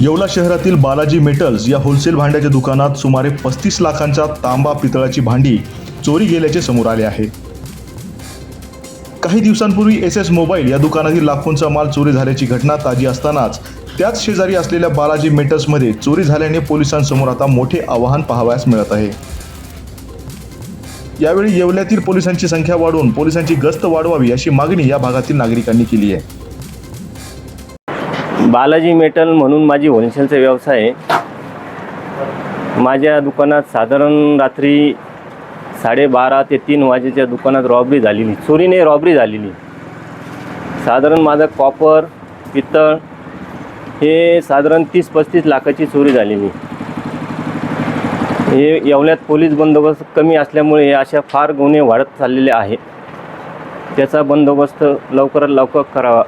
येवला शहरातील बालाजी मेटल्स या होलसेल भांड्याच्या दुकानात सुमारे पस्तीस लाखांच्या तांबा पितळाची भांडी चोरी गेल्याचे समोर आले आहे. काही दिवसांपूर्वी एस एस मोबाईल या दुकानातील लाखोंचा माल चोरी झाल्याची घटना ताजी असतानाच त्याच शेजारी असलेल्या बालाजी मेटल्समध्ये चोरी झाल्याने पोलिसांसमोर आता मोठे आव्हान पाहावयास मिळत आहे. यावेळी येवल्यातील पोलिसांची संख्या वाढवून पोलिसांची गस्त वाढवावी अशी मागणी या भागातील नागरिकांनी केली आहे. बालाजी मेटल म्हणून माझी होलसेलचा व्यवसाय आहे. माझ्या दुकानात साधारण रात्री साडेबारा ते तीन वाजेच्या दुकानात रॉबरी झालेली. चोरीने रॉबरी झालेली. साधारण माझं कॉपर पितळ हे साधारण तीस पस्तीस लाखाची चोरी झालेली. हे येवल्यात पोलीस बंदोबस्त कमी असल्यामुळे हे अशा फार गुन्हे वाढत चाललेले आहे त्याचा बंदोबस्त लवकरात लवकर करावा.